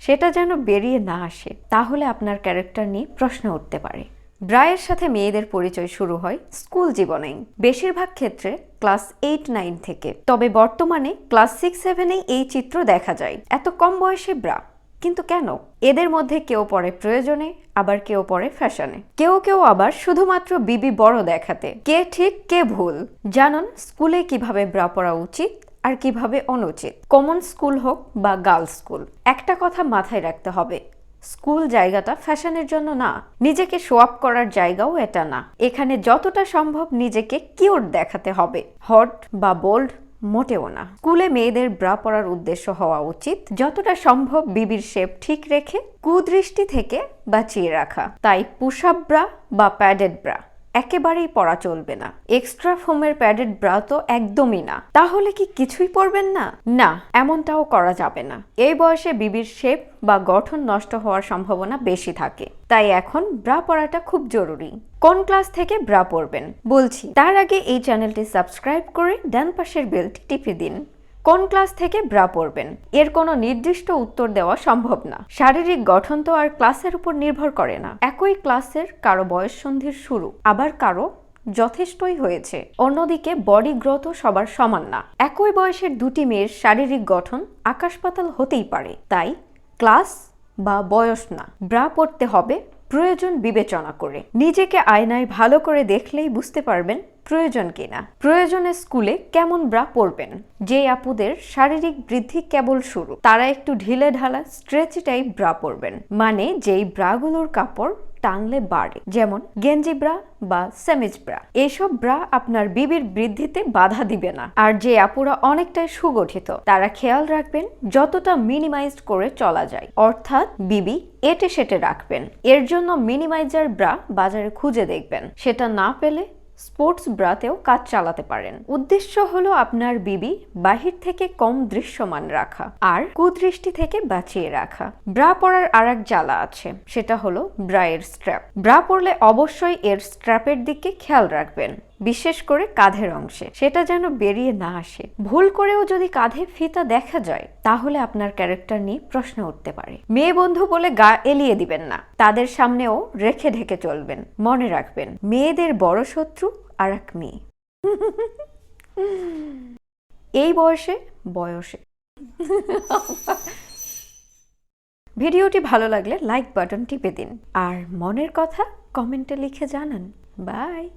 সেটা যেন বেরিয়ে না আসে, তাহলে আপনার ক্যারেক্টার নিয়ে প্রশ্ন উঠতে পারে। ব্রায়ের সাথে মেয়েদের পরিচয় শুরু হয় স্কুল জীবনেই। বেশিরভাগ ক্ষেত্রে ক্লাস এইট নাইন থেকে। তবে বর্তমানে ক্লাস সিক্স সেভেনেই এই চিত্র দেখা যায়। এত কম বয়সে ব্রা কিন্তু কেন? এদের মধ্যে কেউ পড়ে প্রয়োজনে, আবার কেউ পড়ে ফ্যাশনে কেউ কেউ আবার শুধুমাত্র বিবি বড় দেখাতে। কে ঠিক, কে ভুল? জানুন স্কুলে কীভাবে ব্রা পড়া উচিত আর কীভাবে অনুচিত? কমন স্কুল হোক বা গার্লস স্কুল একটা কথা মাথায় রাখতে হবে। স্কুল জায়গাটা ফ্যাশনের জন্য না। নিজেকে শো আপ করার জায়গাও এটা না। এখানে যতটা সম্ভব নিজেকে কিউট দেখাতে হবে। হট বা বোল্ড মোটেও না। স্কুলে মেয়েদের ব্রা পরার উদ্দেশ্য হওয়া উচিত। যতটা সম্ভব বিবির শেপ ঠিক রেখে, কুদৃষ্টি থেকে বাঁচিয়ে রাখা। তাই পুশ আপ ব্রা বা প্যাডেড ব্রা একেবারেই পরা চলবে না। এক্সট্রা ফোমের প্যাডেড ব্রা তো একদমই না। তাহলে কি কিছুই পরবেন না? না, এমনটাও করা যাবে না। এই বয়সে বিবির শেপ বা গঠন নষ্ট হওয়ার সম্ভাবনা বেশি থাকে। তাই এখন ব্রা পরাটা খুব জরুরি। কোন ক্লাস থেকে ব্রা পরবেন বলছি, তার আগে এই চ্যানেলটি সাবস্ক্রাইব করে ডান পাশের বেলটি টিপে দিন। কোন ক্লাস থেকে ব্রা পরবেন এর কোনো নির্দিষ্ট উত্তর দেওয়া সম্ভব না। শারীরিক গঠন তো আর ক্লাসের উপর নির্ভর করে না। একই ক্লাসের কারও বয়ঃসন্ধির শুরু, আবার কারও যথেষ্টই হয়েছে। অন্যদিকে বডি গ্রোথও সবার সমান না। একই বয়সের দুটি মেয়ের শারীরিক গঠন আকাশ পাতাল হতেই পারে, তাই ক্লাস বা বয়স না। ব্রা পড়তে হবে প্রয়োজন বিবেচনা করে। নিজেকে আয়নায় ভালো করে দেখলেই বুঝতে পারবেন প্রয়োজন কিনা। প্রয়োজনে স্কুলে কেমন ব্রা পরবেন যে আপুদের শারীরিক বৃদ্ধি কেবল শুরু, তারা একটু ঢিলে ঢালা স্ট্রেচি টাইপ ব্রা পরবেন। মানে যেই ব্রাগুলোর কাপড় টানলে বাড়ে, যেমন গেঞ্জি ব্রা বা সেমিজ ব্রা। এসব ব্রা আপনার বিবির বৃদ্ধিতে বাধা দিবে না। আর যে আপুরা অনেকটাই সুগঠিত, তারা খেয়াল রাখবেন যতটা মিনিমাইজড করে চলা যায়। অর্থাৎ বিবি এটে সেটে রাখবেন। এর জন্য মিনিমাইজার ব্রা বাজারে খুঁজে দেখবেন। সেটা না পেলে স্পোর্টস ব্রাতেও কাজ চালাতে পারেন। উদ্দেশ্য হলো আপনার বিবি বাহির থেকে কম দৃশ্যমান রাখা আর কুদৃষ্টি থেকে বাঁচিয়ে রাখা। ব্রা পরার আর এক জ্বালা আছে, সেটা হলো ব্রায়ের স্ট্র্যাপ। ব্রা পরলে অবশ্যই এর স্ট্র্যাপের দিকে খেয়াল রাখবেন। বিশেষ করে কাঁধের অংশে। সেটা যেন বেরিয়ে না আসে। ভুল করেও যদি কাঁধে ফিতা দেখা যায়, তাহলে আপনার ক্যারেক্টার নিয়ে প্রশ্ন উঠতে পারে। মেয়ে বন্ধু বলে গা এলিয়ে দিবেন না। তাদের সামনেও রেখে ঢেকে চলবেন। মনে রাখবেন, মেয়েদের বড় শত্রু আর এক মেয়ে। এই বয়সে বয়সে। ভিডিওটি ভালো লাগলে লাইক বাটন টিপে দিন। আর মনের কথা কমেন্টে লিখে জানান। বাই।